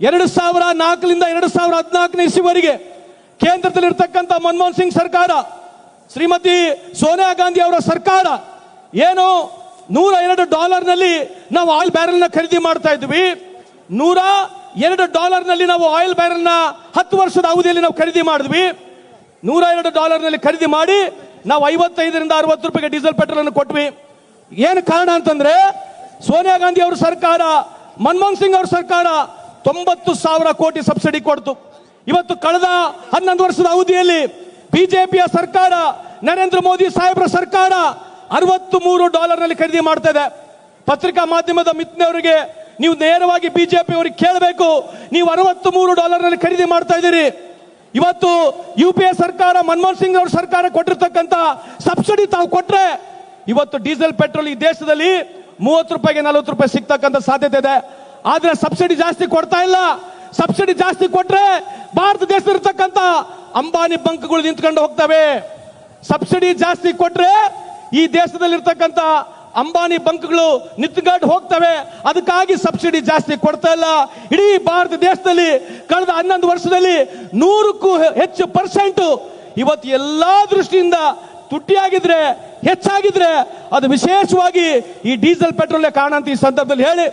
ಎರಡು ಸಾವಿರ ನಾಲ್ಕರಿಂದ ಎರಡು ಸಾವಿರ ಹದಿನಾಲ್ಕನೇ ಇಸ್ವಿವರೆಗೆ ಕೇಂದ್ರದಲ್ಲಿರ್ತಕ್ಕಂಥ ಮನಮೋಹನ್ ಸಿಂಗ್ ಸರ್ಕಾರ, ಶ್ರೀಮತಿ ಸೋನಿಯಾ ಗಾಂಧಿ ಅವರ ಸರ್ಕಾರ ಏನು ನೂರ ಎರಡು ಡಾಲರ್ನಲ್ಲಿ ನಾವು ಆಯಿಲ್ ಬ್ಯಾರೆಲ್ನ ಖರೀದಿ ಮಾಡ್ತಾ ಇದ್ವಿ. ನೂರ ಎರಡು ಡಾಲರ್ನಲ್ಲಿ ನಾವು ಆಯಿಲ್ ಬ್ಯಾರೆಲ್ನ ಹತ್ತು ವರ್ಷದ ಅವಧಿಯಲ್ಲಿ ನಾವು ಖರೀದಿ ಮಾಡಿದ್ವಿ. ನೂರ ಎರಡು ಡಾಲರ್ನಲ್ಲಿ ಖರೀದಿ ಮಾಡಿ ನಾವು ಐವತ್ತೈದರಿಂದ ಅರವತ್ತು ರೂಪಾಯಿಗೆ ಡೀಸೆಲ್ ಪೆಟ್ರೋಲ್ ಅನ್ನು ಕೊಟ್ವಿ. ಏನು ಕಾರಣ ಅಂತಂದ್ರೆ ಸೋನಿಯಾ ಗಾಂಧಿ ಅವರ ಸರ್ಕಾರ, ಮನಮೋಹನ್ ಸಿಂಗ್ ಅವರ ಸರ್ಕಾರ ತೊಂಬತ್ತು ಸಾವಿರ ಕೋಟಿ ಸಬ್ಸಿಡಿ ಕೊಡ್ತು. ಇವತ್ತು ಕಳೆದ ಹನ್ನೊಂದು ವರ್ಷದ ಅವಧಿಯಲ್ಲಿ ಬಿಜೆಪಿಯ ಸರ್ಕಾರ, ನರೇಂದ್ರ ಮೋದಿ ಸಾಹೇಬರ ಸರ್ಕಾರ ಅರವತ್ತು ಮೂರು ಡಾಲರ್ನಲ್ಲಿ ಖರೀದಿ ಮಾಡ್ತಾ ಇದೆ. ಪತ್ರಿಕಾ ಮಾಧ್ಯಮದ ಮಿತ್ನವರಿಗೆ ನೀವು ನೇರವಾಗಿ ಬಿಜೆಪಿ ಅವರಿಗೆ ಕೇಳಬೇಕು, ನೀವು ಅರವತ್ತು ಮೂರು ಡಾಲರ್ನಲ್ಲಿ ಖರೀದಿ ಮಾಡ್ತಾ ಇದ್ದೀರಿ. ಇವತ್ತು ಯು ಪಿ ಎ ಸರ್ಕಾರ, ಮನಮೋಹನ್ ಸಿಂಗ್ ಅವರ ಸರ್ಕಾರ ಕೊಟ್ಟಿರ್ತಕ್ಕಂಥ ಸಬ್ಸಿಡಿ ತಾವು ಕೊಟ್ರೆ ಇವತ್ತು ಡೀಸೆಲ್ ಪೆಟ್ರೋಲ್ ಈ ದೇಶದಲ್ಲಿ ಮೂವತ್ತು ರೂಪಾಯಿಗೆ ನಲವತ್ತು ರೂಪಾಯಿ ಸಿಗ್ತಕ್ಕಂಥ ಸಾಧ್ಯತೆ ಇದೆ. ಆದ್ರೆ ಸಬ್ಸಿಡಿ ಜಾಸ್ತಿ ಕೊಡ್ತಾ ಇಲ್ಲ. ಸಬ್ಸಿಡಿ ಜಾಸ್ತಿ ಕೊಟ್ರೆ ಭಾರತ ದೇಶದಲ್ಲಿರ್ತಕ್ಕಂಥ ಅಂಬಾನಿ ಬಂಕ್ಗಳು ನಿಂತ್ಕೊಂಡು ಹೋಗ್ತವೆ. ಸಬ್ಸಿಡಿ ಜಾಸ್ತಿ ಕೊಟ್ರೆ ಈ ದೇಶದಲ್ಲಿರ್ತಕ್ಕಂಥ ಅಂಬಾನಿ ಬಂಕ್ಗಳು ನಿಂತ್ಕೊಂಡು ಹೋಗ್ತವೆ. ಅದಕ್ಕಾಗಿ ಸಬ್ಸಿಡಿ ಜಾಸ್ತಿ ಕೊಡ್ತಾ ಇಲ್ಲ. ಇಡೀ ಭಾರತ ದೇಶದಲ್ಲಿ ಕಳೆದ ಹನ್ನೊಂದು ವರ್ಷದಲ್ಲಿ ನೂರಕ್ಕೂ ಹೆಚ್ಚು ಪರ್ಸೆಂಟ್ ಇವತ್ತು ಎಲ್ಲಾ ದೃಷ್ಟಿಯಿಂದ ತುಟ್ಟಿಯಾಗಿದ್ರೆ, ಹೆಚ್ಚಾಗಿದ್ರೆ ಅದು ವಿಶೇಷವಾಗಿ ಈ ಡೀಸೆಲ್ ಪೆಟ್ರೋಲ್ ಕಾರಣ ಅಂತ ಈ ಸಂದರ್ಭದಲ್ಲಿ ಹೇಳಿ.